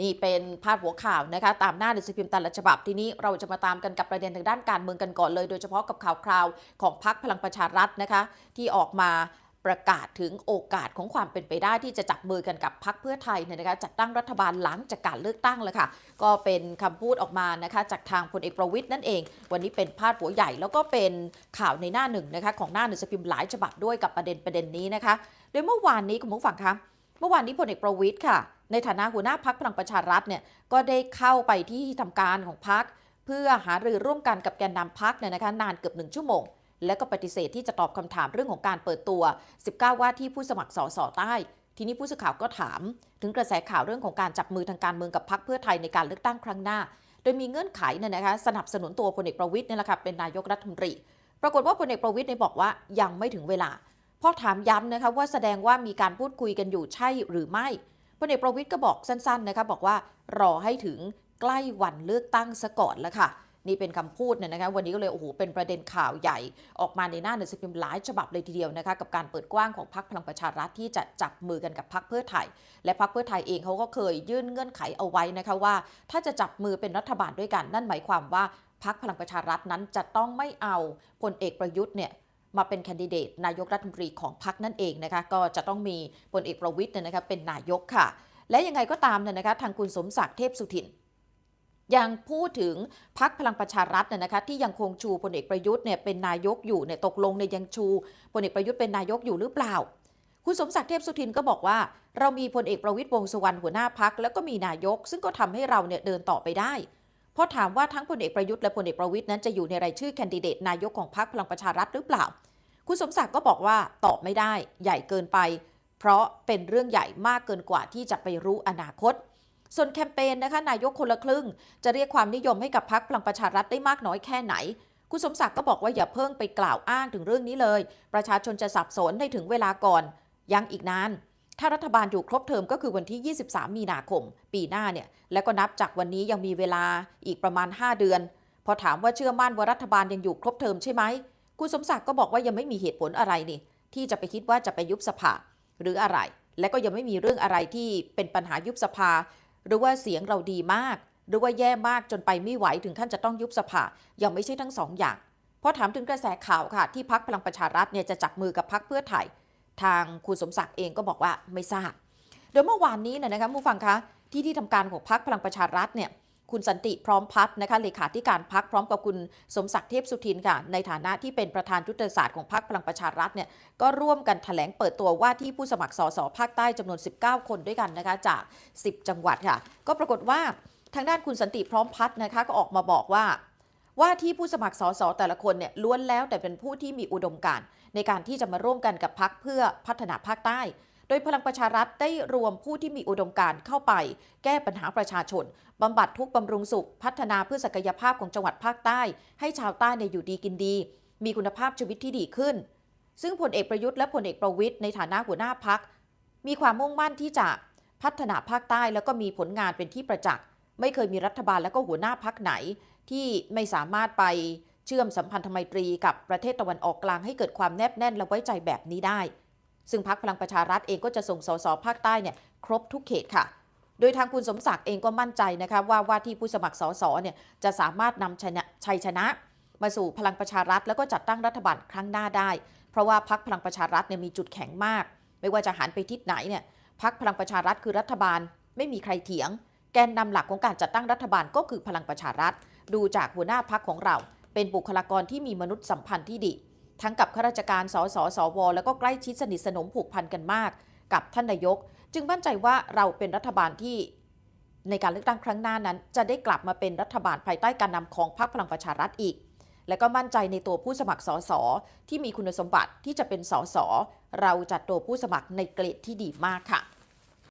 นี่เป็นพาดหัวข่าวนะคะ ตามหน้าหนังสือพิมพ์แต่ละฉบับทีนี้เราจะมาตามกันกับประเด็นทางด้านการเมืองกันก่อนเลย โดยเฉพาะกับข่าวคราวของพรรคพลังประชารัฐนะคะ ที่ออกมาประกาศถึงโอกาสของความเป็นไปได้ที่จะจับมือกันกับพรรคเพื่อไทยเนี่ยนะคะจัดตั้งรัฐบาลหลังจากการเลือกตั้งเลยค่ะ ก็เป็นคำพูดออกมานะคะจากทางพลเอกประวิทย์นั่นเอง วันนี้เป็นพาดหัวใหญ่แล้วก็เป็นข่าวในหน้าหนึ่งนะคะของหน้าหนังสือพิมพ์หลายฉบับด้วยกับประเด็นประเด็นนี้นะคะ โดยเมื่อวานนี้คุณผู้ฟังคะเมื่อวานนี้พลเอกประวิทย์ค่ะ ในฐานะหัวหน้าพักพลังประชารัฐเนี่ยก็ได้เข้าไปที่ทำการของพักเพื่อหารือร่วมกันกับแกนนำพักเนี่ยนะคะนานเกือบหนึ่งชั่วโมง และก็ปฏิเสธที่จะตอบคำถามเรื่องของการเปิดตัว 19 ว่าที่ผู้สมัครสสใต้ ทีนี้ผู้สื่อข่าวก็ถาม ถึงกระแสข่าวเรื่องของการจับมือทางการเมืองกับพักเพื่อไทยในการเลือกตั้งครั้งหน้า โดยมีเงื่อนไขเนี่ยนะคะสนับสนุนตัวพลเอกประวิทย์เนี่ยแหละค่ะเป็นนายกรัฐมนตรี ปรากฏว่าพลเอกประวิทย์เนี่ยบอกว่ายังไม่ถึงเวลาพอถามย้ำนะคะว่าแสดงว่ามีการพูดคุยกันอยู่ใช่หรือไม่ พลเอกประวิทย์ก็บอกสั้นๆนะคะบอกว่ารอให้ถึงใกล้วันเลือกตั้งซะก่อนแล้วค่ะ นี่เป็นคำพูดเนี่ยนะคะวันนี้ก็เลยโอ้โหเป็นประเด็นข่าวใหญ่ออกมาในหน้าหนังสือพิมพ์หลายฉบับเลยทีเดียวนะคะกับการเปิดกว้างของพรรคพลังประชารัฐที่จะจับมือกันกับพรรคเพื่อไทย และพรรคเพื่อไทยเองเขาก็เคยยื่นเงื่อนไขเอาไว้นะคะว่า ถ้าจะจับมือเป็นรัฐบาลด้วยกัน นั่นหมายความว่าพรรคพลังประชารัฐนั้นจะต้องไม่เอาพลเอกประยุทธ์เนี่ย มาเป็นแคนดิเดตนายกรัฐมนตรีของพรรคนั่นเองนะคะก็จะต้องมีพลเอกประวิทย์เนี่ยนะคะเป็นนายกค่ะ และยังไงก็ตามเนี่ยนะคะทางคุณสมศักดิ์เทพสุทินยังพูดถึงพักพลังประชารัฐเนี่ยนะคะที่ยังคงชูพลเอกประยุทธ์เนี่ยเป็นนายกอยู่เนี่ยตกลงในยยังชูพลเอกประยุทธ์เป็นนายกอยู่หรือเปล่า คุณสมศักดิ์เทพสุทินก็บอกว่า เรามีพลเอกประวิตยวงสุวรรณหัวหน้าพักแล้วก็มีนายก ซึ่งก็ทำให้เราเนี่ยเดินต่อไปได้ พราะถามว่าทั้งพลเอกประยุทธ์และพลเอกประวิตยนั้นจะอยู่ในรายชื่อแคนดิเดตนายกของพรรคพลังประชารัฐหรือเปล่า คุณสมศักดิ์ก็บอกว่าตอบไม่ได้ใหญ่เกินไป เพราะเป็นเรื่องใหญ่มากเกินกว่าที่จะไปรู้อนาคต ส่วนแคมเปญนะคะนายกคนละครึ่ง จะเรียกความนิยมให้กับพรรคพลังประชารัฐได้มากน้อยแค่ไหน คุณสมศักดิ์ก็บอกว่าอย่าเพิ่งไปกล่าวอ้างถึงเรื่องนี้เลย ประชาชนจะสับสนให้ถึงเวลาก่อน ยังอีกนาน ถ้ารัฐบาลอยู่ครบเทอมก็คือวันที่ 23 มีนาคม ปีหน้าเนี่ย และก็นับจากวันนี้ยังมีเวลาอีกประมาณ 5 เดือน พอถามว่าเชื่อมั่นว่ารัฐบาลยังอยู่ครบเทอมใช่ไหมคุณสมศักดิ์ก็บอกว่ายังไม่มีเหตุผลอะไรนี่ ที่จะไปคิดว่าจะไปยุบสภาหรืออะไร และก็ยังไม่มีเรื่องอะไรที่เป็นปัญหายุบสภา หรือว่าเสียงเราดีมาก หรือว่าแย่มากจนไปไม่ไหวถึงขั้นจะต้องยุบสภายังไม่ใช่ทั้งสองอย่างพอถามถึงกระแสข่าวค่ะ ที่พักพลังประชารัฐเนี่ยจะจับมือกับพักเพื่อไทย ทางคุณสมศักดิ์เองก็บอกว่าไม่ทราบ โดยเมื่อวานนี้เนี่ยนะคะผู้ฟังคะที่ที่ทำการของพักพลังประชารัฐเนี่ยคุณสันติพร้อมพัฒน์นะคะเลขาธิการพักพร้อมกับคุณสมศักดิ์เทพสุทินค่ะ ในฐานะที่เป็นประธานยุทธศาสตร์ของพักพลังประชารัฐเนี่ยก็ร่วมกันแถลงเปิดตัวว่าที่ผู้สมัครสสภาคใต้จำนวน 19 คนด้วยกันนะคะจาก 10 จังหวัดค่ะ ก็ปรากฏว่าทางด้านคุณสันติพร้อมพัฒน์นะคะก็ออกมาบอกว่า ว่าที่ผู้สมัครสสแต่ละคนเนี่ยล้วนแล้วแต่เป็นผู้ที่มีอุดมการณ์ในการที่จะมาร่วมกันกับพักเพื่อพัฒนาภาคใต้ โดยพลังประชารัฐได้รวมผู้ที่มีอุดมการณ์เข้าไป แก้ปัญหาประชาชนบำบัดทุกบำรุงสุข พัฒนาเพื่อศักยภาพของจังหวัดภาคใต้ ให้ชาวใต้เนี่ยอยู่ดีกินดี มีคุณภาพชีวิตที่ดีขึ้น ซึ่งพลเอกประยุทธ์และพลเอกประวิทย์ในฐานะหัวหน้าพักมีความมุ่งมั่นที่จะพัฒนาภาคใต้แล้วก็มีผลงานเป็นที่ประจักษ์ ไม่เคยมีรัฐบาลและก็หัวหน้าพักไหน ที่ไม่สามารถไปเชื่อมสัมพันธไมตรีกับประเทศตะวันออกกลางให้เกิดความแนบแน่นและไว้ใจแบบนี้ได้ ซึ่งพักพลังประชารัฐเองก็จะส่งสสภาคใต้เนี่ยครบทุกเขตค่ะ โดยทางคุณสมศักดิ์เองก็มั่นใจนะคะว่าว่าที่ผู้สมัครสสเนี่ยจะสามารถนำชนะชัยชนะ มาสู่พลังประชารัฐ แล้วก็จัดตั้งรัฐบาลครั้งหน้าได้ เพราะว่าพักพลังประชารัฐเนี่ยมีจุดแข็งมาก ไม่ว่าจะหันไปทิศไหนเนี่ยพักพลังประชารัฐคือรัฐบาล ไม่มีใครเถียง แกนนำหลักของการจัดตั้งรัฐบาลก็คือพลังประชารัฐ ดูจากหัวหน้าพักของเรา เป็นบุคลากรที่มีมนุษยสัมพันธ์ที่ดี ทั้งกับข้าราชการ สส สว แล้วก็ใกล้ชิดสนิทสนมผูกพันกันมาก กับท่านนายก จึงมั่นใจว่าเราเป็นรัฐบาลที่ในการเลือกตั้งครั้งหน้านั้น จะได้กลับมาเป็นรัฐบาลภายใต้การนำของพรรคพลังประชารัฐอีก และก็มั่นใจในตัวผู้สมัครสสที่มีคุณสมบัติที่จะเป็นสสเราจัดตัวผู้สมัครในเกรดที่ดีมากค่ะ